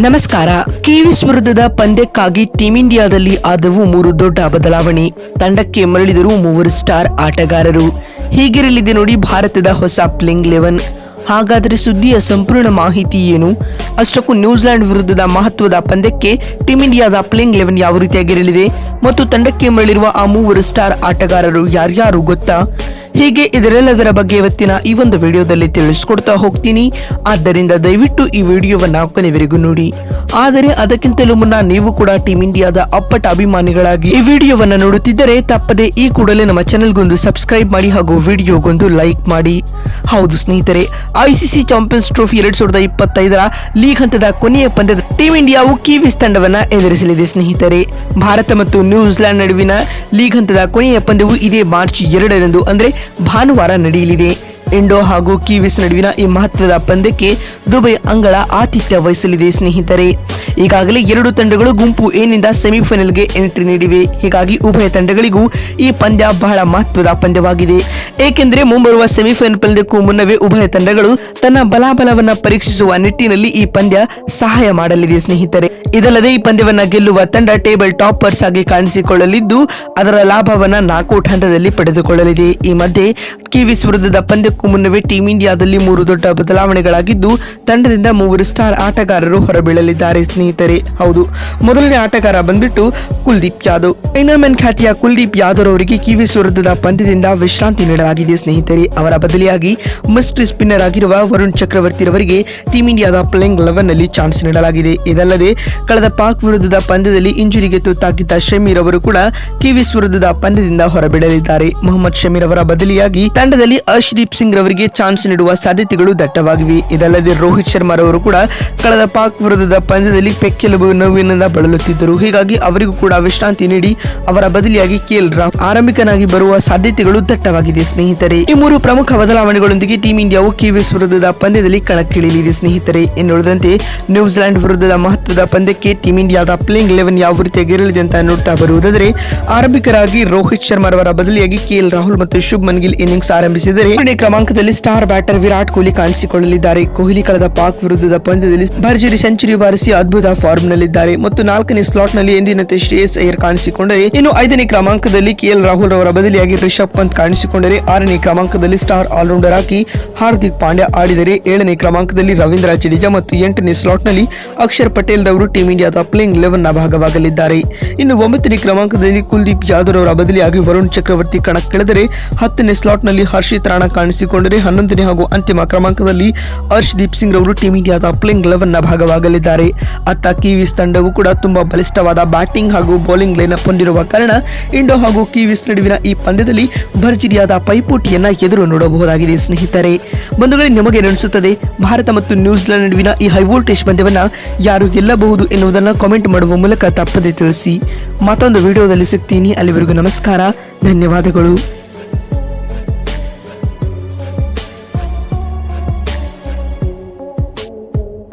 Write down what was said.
ನಮಸ್ಕಾರ. ಕಿವೀಸ್ ವಿರುದ್ಧದ ಪಂದ್ಯಕ್ಕಾಗಿ ಟೀಂ ಇಂಡಿಯಾದಲ್ಲಿ ಆದವು ಮೂರು ದೊಡ್ಡ ಬದಲಾವಣೆ. ತಂಡಕ್ಕೆ ಮರಳಿದರು ಮೂವರು ಸ್ಟಾರ್ ಆಟಗಾರರು. ಹೀಗಿರಲಿದೆ ನೋಡಿ ಭಾರತದ ಹೊಸ ಪ್ಲೇಯಿಂಗ್ ಲೆವೆನ್ ಹಾಗಾದರೆ ಸುದ್ದಿಯ ಸಂಪೂರ್ಣ ಮಾಹಿತಿ ಏನು? ಅಷ್ಟಕ್ಕೂ ನ್ಯೂಜಿಲೆಂಡ್ ವಿರುದ್ಧದ ಮಹತ್ವದ ಪಂದ್ಯಕ್ಕೆ ಟೀಂ ಇಂಡಿಯಾದ ಪ್ಲೇಯಿಂಗ್ ಲೆವೆನ್ ಯಾವ ರೀತಿಯಾಗಿರಲಿದೆ? ಮತ್ತು ತಂಡಕ್ಕೆ ಮರಳಿರುವ ಆ ಮೂವರು ಸ್ಟಾರ್ ಆಟಗಾರರು ಯಾರ್ಯಾರು ಗೊತ್ತಾ? ಹೀಗೆ ಇದರೆಲ್ಲದರ ಬಗ್ಗೆ ಇವತ್ತಿನ ಈ ಒಂದು ವಿಡಿಯೋದಲ್ಲಿ ತಿಳಿಸ್ಕೊಡ್ತಾ ಹೋಗ್ತೀನಿ. ಆದ್ದರಿಂದ ದಯವಿಟ್ಟು ಈ ವಿಡಿಯೋವನ್ನು ಕೊನೆವರೆಗೂ ನೋಡಿ. ಆದರೆ ಅದಕ್ಕಿಂತಲೂ ಮುನ್ನ ನೀವು ಕೂಡ ಟೀಮ್ ಇಂಡಿಯಾದ ಅಪ್ಪಟ ಅಭಿಮಾನಿಗಳಾಗಿ ಈ ವಿಡಿಯೋವನ್ನು ನೋಡುತ್ತಿದ್ದರೆ ತಪ್ಪದೆ ಈ ಕೂಡಲೇ ನಮ್ಮ ಚಾನೆಲ್ಗೊಂದು ಸಬ್ಸ್ಕ್ರೈಬ್ ಮಾಡಿ ಹಾಗೂ ವಿಡಿಯೋಗೊಂದು ಲೈಕ್ ಮಾಡಿ. ಹೌದು ಸ್ನೇಹಿತರೆ ಐಸಿಸಿ ಚಾಂಪಿಯನ್ಸ್ ಟ್ರೋಫಿ ಎರಡ್ ಸಾವಿರದ ಇಪ್ಪತ್ತೈದರ ಲೀಗ್ ಹಂತದ ಕೊನೆಯ ಪಂದ್ಯದ ಟೀಂ ಇಂಡಿಯಾವು ಕಿವೀಸ್ ತಂಡವನ್ನ ಎದುರಿಸಲಿದೆ ಸ್ನೇಹಿತರೆ. ಭಾರತ ಮತ್ತು ನ್ಯೂಜಿಲೆಂಡ್ ನಡುವಿನ ಲೀಗ್ ಹಂತದ ಕೊನೆಯ ಪಂದ್ಯವು ಇದೇ ಮಾರ್ಚ್ ಎರಡರಂದು ಅಂದ್ರೆ ಭಾನುವಾರ ನಡೆಯಲಿದೆ. ಇಂಡೋ ಹಾಗೂ ಕಿವೀಸ್ ನಡುವಿನ ಈ ಮಹತ್ವದ ಪಂದ್ಯಕ್ಕೆ ದುಬೈ ಅಂಗಳ ಆತಿಥ್ಯ ವಹಿಸಲಿದೆ ಸ್ನೇಹಿತರೆ. ಈಗಾಗಲೇ ಎರಡು ತಂಡಗಳು ಗುಂಪು ಎನಿಂದ ಸೆಮಿಫೈನಲ್ಗೆ ಎಂಟ್ರಿ ನೀಡಿವೆ. ಹೀಗಾಗಿ ಉಭಯ ತಂಡಗಳಿಗೂ ಈ ಪಂದ್ಯ ಬಹಳ ಮಹತ್ವದ ಪಂದ್ಯವಾಗಿದೆ. ಏಕೆಂದರೆ ಮುಂಬರುವ ಸೆಮಿಫೈನಲ್ ಪಂದ್ಯಕ್ಕೂ ಮುನ್ನವೇ ಉಭಯ ತಂಡಗಳು ತನ್ನ ಬಲಾಬಲವನ್ನು ಪರೀಕ್ಷಿಸುವ ನಿಟ್ಟಿನಲ್ಲಿ ಈ ಪಂದ್ಯ ಸಹಾಯ ಮಾಡಲಿದೆ, ಸ್ನೇಹಿತರೆ. ಇದಲ್ಲದೆ ಈ ಪಂದ್ಯವನ್ನು ಗೆಲ್ಲುವ ತಂಡ ಟೇಬಲ್ ಟಾಪರ್ಸ್ ಆಗಿ ಕಾಣಿಸಿಕೊಳ್ಳಲಿದ್ದು, ಅದರ ಲಾಭವನ್ನ ನಾಕೌಟ್ ಹಂತದಲ್ಲಿ ಪಡೆದುಕೊಳ್ಳಲಿದೆ. ಈ ಮಧ್ಯೆ ಕಿವೀಸ್ ವಿರುದ್ಧದ ಪಂದ್ಯಕ್ಕೂ ಮುನ್ನವೇ ಟೀಂ ಇಂಡಿಯಾದಲ್ಲಿ ಮೂರು ದೊಡ್ಡ ಬದಲಾವಣೆಗಳಾಗಿದ್ದು, ತಂಡದಿಂದ ಮೂವರು ಸ್ಟಾರ್ ಆಟಗಾರರು ಹೊರಬೀಳಲಿದ್ದಾರೆ, ಸ್ನೇಹಿತರೆ. ಹೌದು. ಮೊದಲನೇ ಆಟಗಾರ ಬಂದ್ಬಿಟ್ಟು ಕುಲ್ದೀಪ್ ಯಾದವ್. ಮ್ಯಾನ್ ಖ್ಯಾತಿಯ ಕುಲ್ದೀಪ್ ಯಾದವ್ ಅವರಿಗೆ ಕಿವಿ ವಿರುದ್ಧದ ಪಂದ್ಯದಿಂದ ವಿಶ್ರಾಂತಿ ನೀಡಲಾಗಿದೆ ಸ್ನೇಹಿತರೆ. ಅವರ ಬದಲಿಯಾಗಿ ಮಿಸ್ಟ್ರಿ ಸ್ಪಿನ್ನರ್ ಆಗಿರುವ ವರುಣ್ ಚಕ್ರವರ್ತಿ ರವರಿಗೆ ಟೀಂ ಇಂಡಿಯಾದ ಪ್ಲೇಯಿಂಗ್ ಲೆವೆನ್ನಲ್ಲಿ ಚಾನ್ಸ್ ನೀಡಲಾಗಿದೆ. ಇದಲ್ಲದೆ, ಕಳೆದ ಪಾಕ್ ವಿರುದ್ಧದ ಪಂದ್ಯದಲ್ಲಿ ಇಂಜುರಿಗೆ ತುತ್ತಾಗಿದ್ದ ಶಮೀರ್ ಅವರು ಕೂಡ ಕಿವಿ ವಿರುದ್ಧದ ಪಂದ್ಯದಿಂದ ಹೊರಬಿಡಲಿದ್ದಾರೆ ಮೊಹಮ್ಮದ್ ಶಮೀರ್ ಅವರ ಬದಲಿಯಾಗಿ ತಂಡದಲ್ಲಿ ಅರ್ಶ್ದೀಪ್ ಸಿಂಗ್ ರವರಿಗೆ ಚಾನ್ಸ್ ನೀಡುವ ಸಾಧ್ಯತೆಗಳು ದಟ್ಟವಾಗಿವೆ. ಇದಲ್ಲದೆ ರೋಹಿತ್ ಶರ್ಮಾ ರವರು ಕೂಡ ಕಳೆದ ಪಾಕ್ ವಿರುದ್ಧದ ಪಂದ್ಯದಲ್ಲಿ ಪೆಕ್ಕೆಲುಬು ನೋವಿನಿಂದ ಬಳಲುತ್ತಿದ್ದರು. ಹೀಗಾಗಿ ಅವರಿಗೂ ಕೂಡ ವಿಶ್ರಾಂತಿ ನೀಡಿ ಅವರ ಬದಲಿಯಾಗಿ ಕೆಎಲ್ ರಾಹುಲ್ ಆರಂಭಿಕನಾಗಿ ಬರುವ ಸಾಧ್ಯತೆಗಳು ದಟ್ಟವಾಗಿದೆ. ಸ್ನೇಹಿತರೆ, ಈ ಮೂರು ಪ್ರಮುಖ ಬದಲಾವಣೆಗಳೊಂದಿಗೆ ಟೀಂ ಇಂಡಿಯಾವು ಕಿವೀಸ್ ವಿರುದ್ಧದ ಪಂದ್ಯದಲ್ಲಿ ಕಣಕ್ಕಿಳಿಯಲಿದೆ. ಸ್ನೇಹಿತರೆ, ಇನ್ನುಳಿದಂತೆ ನ್ಯೂಜಿಲೆಂಡ್ ವಿರುದ್ಧದ ಮಹತ್ವದ ಪಂದ್ಯಕ್ಕೆ ಟೀಂ ಇಂಡಿಯಾದ ಪ್ಲೇಯಿಂಗ್ ಲೆವೆನ್ ಯಾವ ರೀತಿಯಾಗಿರಲಿದೆ ಅಂತ ನೋಡ್ತಾ ಬರುವುದಾದರೆ, ಆರಂಭಿಕರಾಗಿ ರೋಹಿತ್ ಶರ್ಮಾ ಅವರ ಬದಲಿಯಾಗಿ ಕೆಎಲ್ ರಾಹುಲ್ ಮತ್ತು ಶುಭ್ಮನ್ ಗಿಲ್ ಇನ್ನಿಂಗ್ಸ್ ಆರಂಭಿಸಿದರೆ, ಎರಡನೇ ಕ್ರಮಾಂಕದಲ್ಲಿ ಸ್ಟಾರ್ ಬ್ಯಾಟರ್ ವಿರಾಟ್ ಕೊಹ್ಲಿ ಕಾಣಿಸಿಕೊಳ್ಳಲಿದ್ದಾರೆ. ಕೊಹ್ಲಿ ಕಳೆದ ಪಾಕ್ ವಿರುದ್ಧದ ಪಂದ್ಯದಲ್ಲಿ ಭರ್ಜರಿ ಸೆಂಚುರಿ ಬಾರಿಸಿ ಅದ್ಭುತ ಫಾರ್ಮ್ ನಲ್ಲಿದ್ದಾರೆ ಮತ್ತು ನಾಲ್ಕನೇ ಸ್ಲಾಟ್ನಲ್ಲಿ ಎಂದಿನಂತೆ ಶ್ರೇಯಸ್ ಅಯ್ಯರ್ ಕಾಣಿಸಿಕೊಂಡರೆ, ಇನ್ನು ಐದನೇ ಕ್ರಮಾಂಕದಲ್ಲಿ ಕೆಎಲ್ ರಾಹುಲ್ ಅವರ ಬದಲಿಯಾಗಿ ರಿಷಬ್ ಪಂತ್ ಕಾಣಿಸಿಕೊಂಡರೆ, ಆರನೇ ಕ್ರಮಾಂಕದಲ್ಲಿ ಸ್ಟಾರ್ ಆಲ್ರೌಂಡರ್ ಆಗಿ ಹಾರ್ದಿಕ್ ಪಾಂಡ್ಯ ಆಡಿದರೆ, ಏಳನೇ ಕ್ರಮಾಂಕದಲ್ಲಿ ರವೀಂದ್ರ ಜಡೇಜಾ ಮತ್ತು ಎಂಟನೇ ಸ್ಲಾಟ್ನಲ್ಲಿ ಅಕ್ಷರ್ ಪಟೇಲ್ ರವರು ಟೀಂ ಇಂಡಿಯಾದ ಪ್ಲೇಯಿಂಗ್ ಲೆವೆನ್ನ ಭಾಗವಾಗಲಿದ್ದಾರೆ. ಇನ್ನು ಒಂಬತ್ತನೇ ಕ್ರಮಾಂಕದಲ್ಲಿ ಕುಲ್ದೀಪ್ ಜಾಧವ್ ಅವರ ಬದಲಿಯಾಗಿ ವರುಣ್ ಚಕ್ರವರ್ತಿ ಕಣಕ್ಕಿಳಿದರೆ ಹತ್ತನೇ ಸ್ಲಾಟ್ನಲ್ಲಿ ಹರ್ಷಿತ್ ರಾಣಾ ಕಾಣಿಸಿಕೊಂಡರೆ, ಹನ್ನೊಂದನೇ ಹಾಗೂ ಅಂತಿಮ ಕ್ರಮಾಂಕದಲ್ಲಿ ಹರ್ಷದೀಪ್ ಸಿಂಗ್ ರವರು ಟೀಂ ಇಂಡಿಯಾದ ಪ್ಲೇಯಿಂಗ್ ಲೆವೆನ್ನ ಭಾಗವಾಗಲಿದ್ದಾರೆ. ಅತ್ತ ಕಿವೀಸ್ ತಂಡವು ಕೂಡ ತುಂಬಾ ಬಲಿಷ್ಠವಾದ ಬ್ಯಾಟಿಂಗ್ ಹಾಗೂ ಬೌಲಿಂಗ್ ಲೈನಪ್ ಹೊಂದಿರುವ ಕಾರಣ ಇಂಡೋ ಹಾಗೂ ಕಿವೀಸ್ ನಡುವಿನ ಈ ಪಂದ್ಯದಲ್ಲಿ ಭರ್ಜರಿಯಾದ ಪೈಪೋಟಿಯನ್ನ ಎದುರು ನೋಡಬಹುದಾಗಿದೆ, ಸ್ನೇಹಿತರೆ. ಬಂಧುಗಳೇ, ನಿಮಗೆ ನೆನೆಸುತ್ತದೆ, ಭಾರತ ಮತ್ತು ನ್ಯೂಜಿಲೆಂಡ್ ನಡುವಿನ ಈ ಹೈ ವೋಲ್ಟೇಜ್ ಪಂದ್ಯವನ್ನ ಯಾರು ಗೆಲ್ಲಬಹುದು ಎನ್ನುವುದನ್ನು ಕಾಮೆಂಟ್ ಮಾಡುವ ಮೂಲಕ ತಪ್ಪದೆ ತಿಳಿಸಿ. ಮತ್ತೊಂದು ವಿಡಿಯೋದಲ್ಲಿ ಸಿಗ್ತೀನಿ, ಅಲ್ಲಿವರೆಗೂ ನಮಸ್ಕಾರ, ಧನ್ಯವಾದಗಳು.